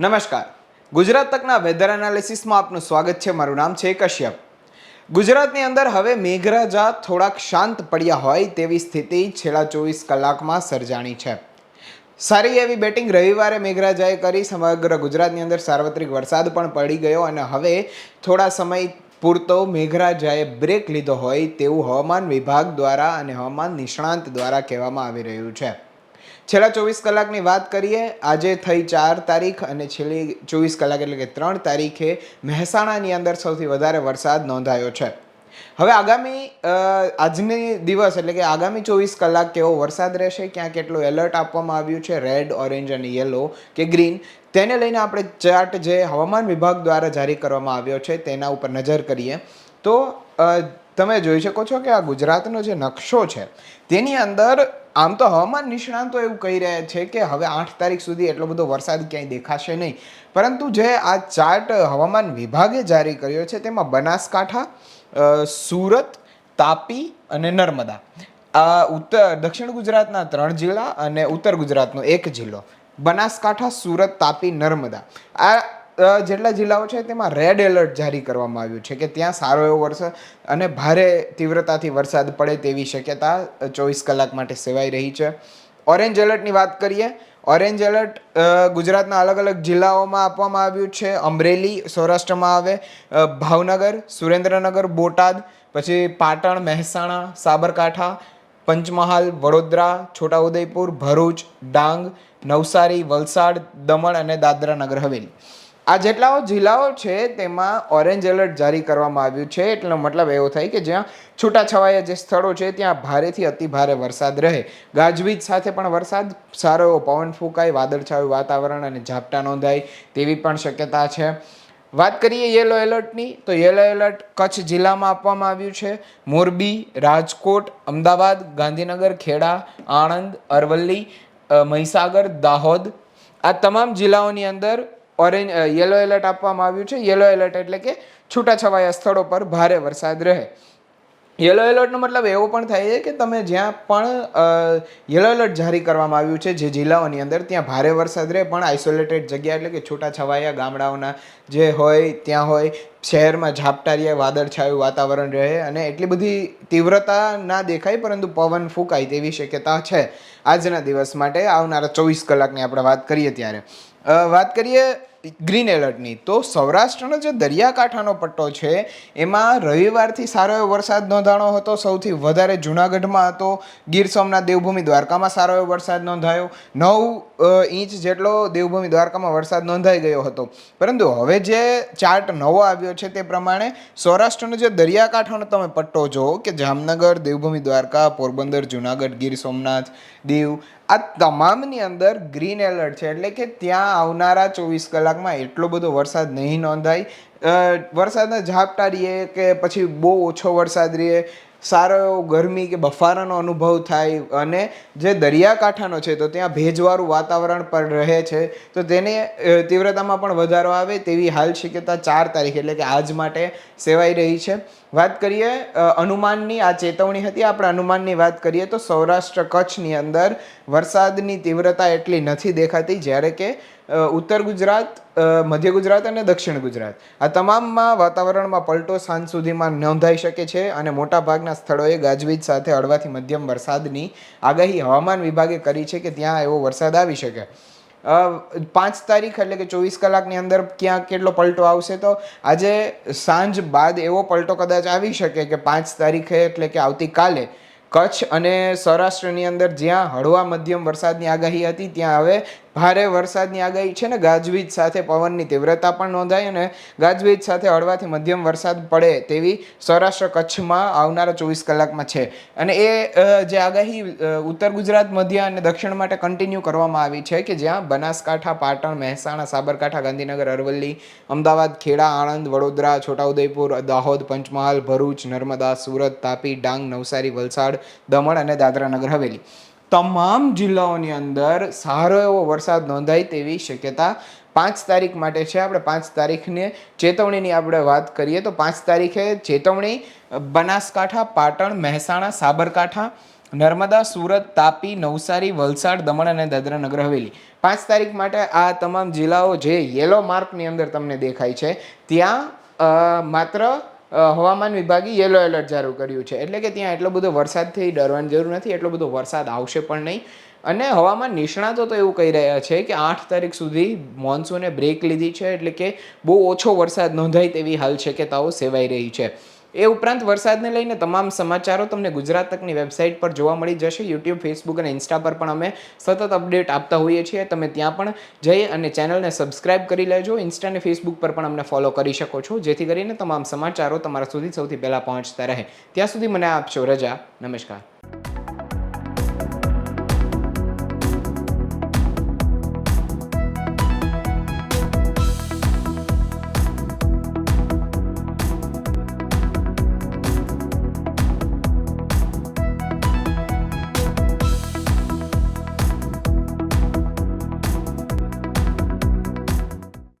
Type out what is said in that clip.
નમસ્કાર. ગુજરાત તકના વેધર એનાલિસિસમાં આપનું સ્વાગત છે. મારું નામ છે કશ્યપ. ગુજરાતની અંદર હવે મેઘરાજા થોડાક શાંત પડ્યા હોય તેવી સ્થિતિ છેલ્લા ચોવીસ કલાકમાં સર્જાણી છે. સારી એવી બેટિંગ રવિવારે મેઘરાજાએ કરી. સમગ્ર ગુજરાતની અંદર સાર્વત્રિક વરસાદ પણ પડી ગયો અને હવે થોડા સમય પૂરતો મેઘરાજાએ બ્રેક લીધો હોય તેવું હવામાન વિભાગ દ્વારા અને હવામાન નિષ્ણાંત દ્વારા કહેવામાં આવી રહ્યું છે. છેલ્લા ચોવીસ કલાકની વાત કરીએ, આજે થઈ ચાર તારીખ અને છેલ્લી ચોવીસ કલાક એટલે કે ત્રણ તારીખે મહેસાણાની અંદર સૌથી વધારે વરસાદ નોંધાયો છે. હવે આગામી આજની દિવસ એટલે કે આગામી ચોવીસ કલાક કેવો વરસાદ રહેશે, ક્યાં કેટલું એલર્ટ આપવામાં આવ્યું છે, રેડ, ઓરેન્જ અને યલો કે ગ્રીન, તેને લઈને આપણે ચાર્ટ જે હવામાન વિભાગ દ્વારા જારી કરવામાં આવ્યો છે તેના ઉપર નજર કરીએ. તો તમે જોઈ શકો છો કે આ ગુજરાતનો જે નકશો છે, તેની અંદર આમ તો હવામાન નિષ્ણાંતો એવું કહી રહ્યા છે કે હવે આઠ તારીખ સુધી એટલો બધો વરસાદ ક્યાંય દેખાશે નહીં. પરંતુ જે આ ચાર્ટ હવામાન વિભાગે જારી કર્યો છે, તેમાં બનાસકાંઠા સુરત, તાપી અને નર્મદા. આ ઉત્તર, દક્ષિણ ગુજરાતના ત્રણ જિલ્લા અને ઉત્તર ગુજરાતનો એક જિલ્લો. બનાસકાંઠા, સુરત, તાપી, નર્મદા. આ જેટલા જિલ્લાઓ છે તેમાં રેડ એલર્ટ જારી કરવામાં આવ્યું છે કે ત્યાં સારો એવો વરસાદ અને ભારે તીવ્રતાથી વરસાદ પડે તેવી શક્યતા ચોવીસ કલાક માટે સેવાઈ રહી છે. ઓરેન્જ એલર્ટની વાત કરીએ ઓરેન્જ એલર્ટ ગુજરાતના અલગ અલગ જિલ્લાઓમાં આપવામાં આવ્યું છે. અમરેલી સૌરાષ્ટ્રમાં આવે ભાવનગર, સુરેન્દ્રનગર, બોટાદ, પછી પાટણ, મહેસાણા, સાબરકાંઠા, પંચમહાલ, વડોદરા, છોટાઉદેપુર, ભરૂચ, ડાંગ, નવસારી, વલસાડ, દમણ અને દાદરા નગર હવેલી. આ જેટલાઓ જિલ્લાઓ છે, તેમાં ઓરેન્જ એલર્ટ જારી કરવામાં આવ્યું છે એટલો મતલબ એવો થાય કે જ્યાં છૂટાછવાયા જે સ્થળો છે, ત્યાં ભારેથી અતિ ભારે વરસાદ રહે. ગાજવીજ સાથે પણ વરસાદ, સારો એવો પવન ફૂંકાય, વાદળછાયું વાતાવરણ અને ઝાપટા નોંધાય તેવી પણ શક્યતા છે. વાત કરીએ યેલો એલર્ટની તો યેલો એલર્ટ કચ્છ જિલ્લામાં આપવામાં આવ્યું છે. મોરબી, રાજકોટ, અમદાવાદ, ગાંધીનગર, ખેડા, આણંદ, અરવલ્લી મહીસાગર, દાહોદ. આ તમામ જિલ્લાઓની અંદર ઓરેન્જ યેલો એલર્ટ આપવામાં આવ્યું છે. યેલો એલર્ટ એટલે કે છૂટાછવાયા સ્થળો પર ભારે વરસાદ રહે. યેલો એલર્ટનો મતલબ એવો પણ થાય છે કે તમે જ્યાં પણ યલો એલર્ટ જારી કરવામાં આવ્યું છે, જે જિલ્લાઓની અંદર, ત્યાં ભારે વરસાદ રહે. પણ આઇસોલેટેડ જગ્યા એટલે કે છૂટાછવાયા ગામડાઓના જે હોય, ત્યાં હોય, શહેરમાં ઝાપટારીએ વાદળછાયું વાતાવરણ રહે અને એટલી બધી તીવ્રતા ના દેખાય, પરંતુ પવન ફૂંકાય તેવી શક્યતા છે. આજના દિવસ માટે આવનારા ચોવીસ કલાકની આપણે વાત કરીએ ત્યારે. વાત કરીએ ગ્રીન એલર્ટની. તો સૌરાષ્ટ્રનો જે દરિયાકાંઠાનો પટ્ટો છે, એમાં રવિવારથી સારો એવો વરસાદ નોંધાણો હતો. સૌથી વધારે જુનાગઢમાં હતો. ગીર સોમનાથ દેવભૂમિ દ્વારકામાં સારો એવો વરસાદ નોંધાયો. નવ ઇંચ જેટલો દેવભૂમિ દ્વારકામાં વરસાદ નોંધાઈ ગયો હતો. પરંતુ હવે જે ચાર્ટ નવો આવ્યો છે તે પ્રમાણે સૌરાષ્ટ્રનો જે દરિયાકાંઠાનો તમે પટ્ટો જુઓ કે જામનગર, દેવભૂમિ દ્વારકા, પોરબંદર, જુનાગઢ, ગીર સોમનાથ, દીવ આ તમામની અંદર ગ્રીન એલર્ટ છે. એટલે કે ત્યાં આવનારા ચોવીસ કલાકમાં એટલો બધો વરસાદ નહીં નોંધાય. વરસાદના ઝાપટા રહીએ કે પછી બહુ ઓછો વરસાદ રહીએ, સારો એવો ગરમી કે બફારાનો અનુભવ થાય અને જે દરિયાકાંઠાનો છે તો ત્યાં ભેજવાળું વાતાવરણ પણ રહે છે. તો તેને તીવ્રતામાં પણ વધારો આવે તેવી હાલ શક્યતા ચાર તારીખ એટલે કે આજ માટે સેવાઈ રહી છે. વાત કરીએ અનુમાનની આ ચેતવણી હતી. આપણે અનુમાનની વાત કરીએ તો સૌરાષ્ટ્ર કચ્છની અંદર વરસાદની તીવ્રતા એટલી નથી દેખાતી, જ્યારે કે ઉત્તર ગુજરાત મધ્ય ગુજરાત અને દક્ષિણ ગુજરાત. આ તમામમાં વાતાવરણમાં પલટો સાંજ સુધીમાં નોંધાઈ શકે છે અને મોટા ભાગના સ્થળોએ ગાજવીજ સાથે હળવાથી મધ્યમ વરસાદની આગાહી હવામાન વિભાગે કરી છે કે ત્યાં એવો વરસાદ આવી શકે. પાંચ તારીખ એટલે કે ચોવીસ કલાકની અંદર ક્યાં કેટલો પલટો આવશે તો આજે સાંજ બાદ એવો પલટો કદાચ આવી શકે કે પાંચ તારીખે એટલે કે આવતીકાલે કચ્છ અને સૌરાષ્ટ્રની અંદર જ્યાં હળવા મધ્યમ વરસાદની આગાહી હતી, ત્યાં હવે ભારે વરસાદની આગાહી છે ને ગાજવીજ સાથે પવનની તીવ્રતા પણ નોંધાઈ અને ગાજવીજ સાથે હળવાથી મધ્યમ વરસાદ પડે તેવી સૌરાષ્ટ્ર કચ્છમાં આવનારા ચોવીસ કલાકમાં છે. અને એ જે આગાહી ઉત્તર ગુજરાત, મધ્ય અને દક્ષિણ માટે કન્ટિન્યુ કરવામાં આવી છે કે જ્યાં બનાસકાંઠા, પાટણ, મહેસાણા, સાબરકાંઠા, ગાંધીનગર, અરવલ્લી, અમદાવાદ, ખેડા, આણંદ, વડોદરા, છોટાઉદેપુર, દાહોદ, પંચમહાલ, ભરૂચ, નર્મદા, સુરત, તાપી, ડાંગ, નવસારી, વલસાડ, દમણ અને દાદરા નગર, હવેલી. તમામ જિલ્લાઓની અંદર સારો એવો વરસાદ નોંધાય તેવી શક્યતા પાંચ તારીખ માટે છે. આપણે પાંચ તારીખને ચેતવણીની આપણે વાત કરીએ તો પાંચ તારીખે ચેતવણી, બનાસકાંઠા, પાટણ, મહેસાણા, સાબરકાંઠા, નર્મદા, સુરત, તાપી, નવસારી, વલસાડ, દમણ અને દાદરા નગર હવેલી. પાંચ તારીખ માટે આ તમામ જિલ્લાઓ જે યેલો માર્કની અંદર તમને દેખાય છે, ત્યાં માત્ર હવામાન વિભાગે યેલો એલર્ટ જાહેર કર્યું છે. એટલે કે ત્યાં એટલો બધો વરસાદ થઈ, ડરવાની જરૂર નથી, એટલો બધો વરસાદ આવશે પણ નહીં. અને હવામાન નિષ્ણાતો તો એવું કહી રહ્યા છે કે આઠ તારીખ સુધી મોન્સૂને બ્રેક લીધી છે, એટલે કે બહુ ઓછો વરસાદ નોંધાય તેવી હાલ શક્યતાઓ સેવાઈ રહી છે. એ ઉપરાંત વરસાદને લઈને તમામ સમાચારો તમને ગુજરાત તકની વેબસાઇટ પર જોવા મળી જશે. યુટ્યુબ, ફેસબુક અને ઇન્સ્ટા પર પણ અમે સતત અપડેટ આપતા હોઈએ છીએ. તમે ત્યાં પણ જઈ અને ચેનલને સબસ્ક્રાઇબ કરી લેજો. ઇન્સ્ટા અને ફેસબુક પર પણ અમને ફોલો કરી શકો છો. જેથી કરીને તમામ સમાચારો તમારા સુધી સૌથી પહેલાં પહોંચતા રહે. ત્યાં સુધી મને આપશો રજા. નમસ્કાર.